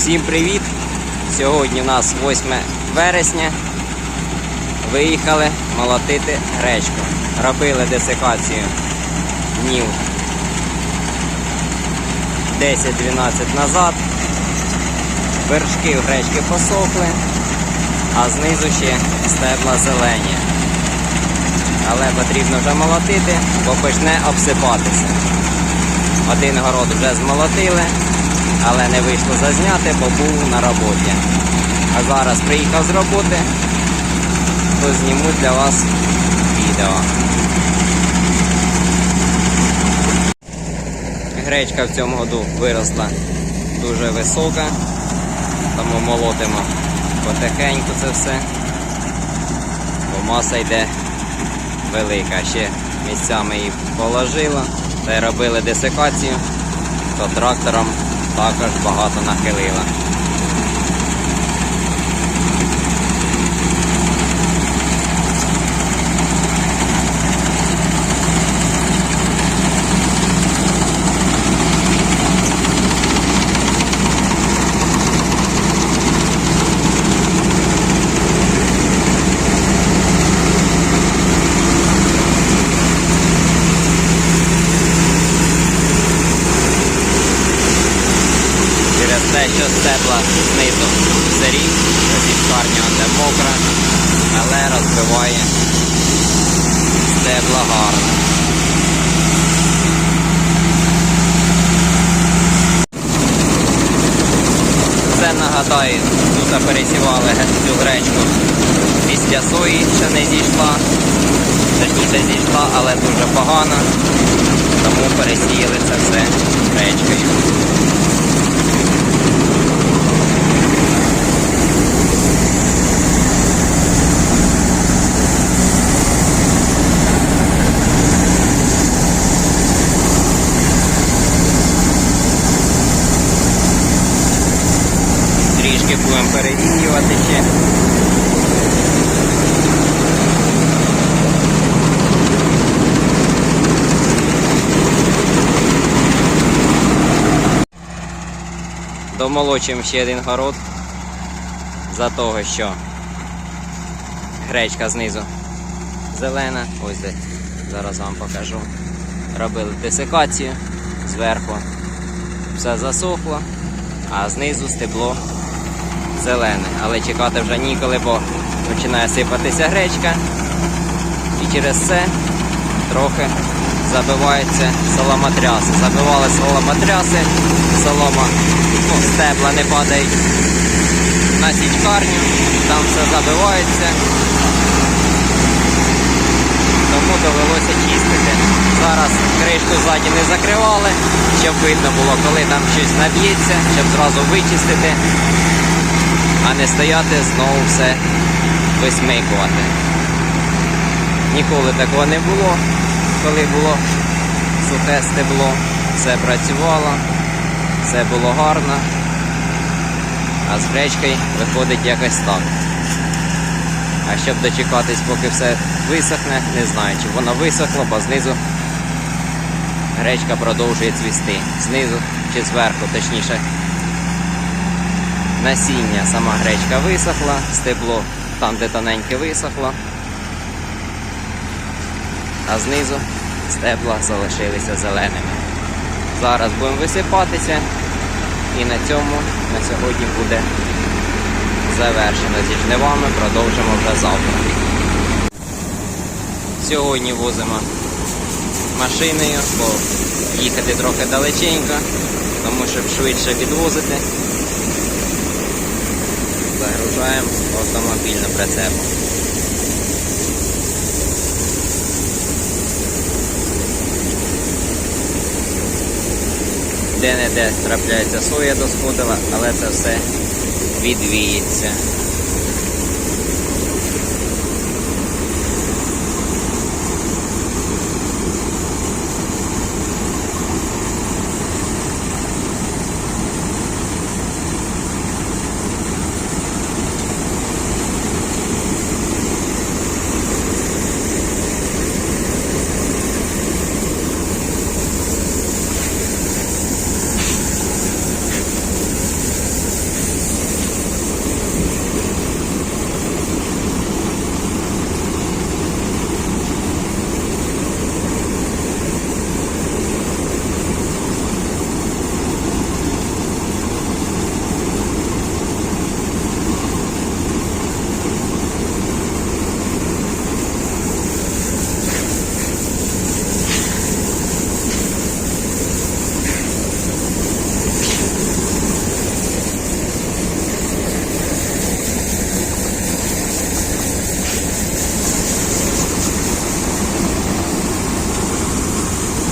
Всім привіт! Сьогодні у нас 8 вересня. Виїхали молотити гречку. Робили десикацію днів 10-12 назад. Вершки в гречки посохли, а знизу ще стебла зелені. Але потрібно вже молотити, бо почне обсипатися. Один город вже змолотили, але не вийшло зазняти, бо був на роботі. А зараз приїхав з роботи, то зніму для вас відео. Гречка в цьому году виросла дуже висока, тому молотимо потихеньку це все, бо маса йде велика. Ще місцями її положила та й робили десикацію, то трактором також багато нахилила. Через те, що стебла знизу сирі, тоді шкарня де мокра, але розбиває стебла гарно. Це нагадаю, тут пересівали цю гречку після сої, що не зійшла. Точніше зійшла, але дуже погано. Тому пересіяли це все гречкою. Трішки будемо перевіювати ще. Домолочимо ще один город за того, що гречка знизу зелена. Ось де зараз вам покажу. Робили десикацію зверху. Все засохло, а знизу стебло зелене. Але чекати вже ніколи, бо починає сипатися гречка. І через це трохи забиваються соломотряси. Забивали соломотряси, солома, ну, стебла не падають на січкарню, там все забивається. Тому довелося чистити. Зараз кришку ззаді не закривали, щоб видно було, коли там щось наб'ється, щоб зразу вичистити, а не стояти знову все висмикувати. Ніколи такого не було, коли було сухе стебло, все працювало, все було гарно, а з гречкою виходить якось так. А щоб дочекатись, поки все висохне, не знаю, чи воно висохло, бо знизу гречка продовжує цвісти. Знизу чи зверху, точніше, насіння сама гречка висохла, стебло там, де тоненьке висохло, а знизу стебла залишилися зеленими. Зараз будемо висипатися і на цьому на сьогодні буде завершено зі жнивами, продовжимо вже завтра. Сьогодні возимо машиною, бо їхати трохи далеченько, тому щоб швидше відвозити. Загружаємо автомобільним прицепом. Де-не-де трапляється соя до сходила, але це все відвіється.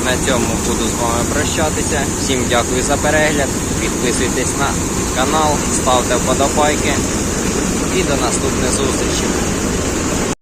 На цьому буду з вами прощатися. Всім дякую за перегляд. Підписуйтесь на канал, ставте вподобайки. І до наступних зустрічей.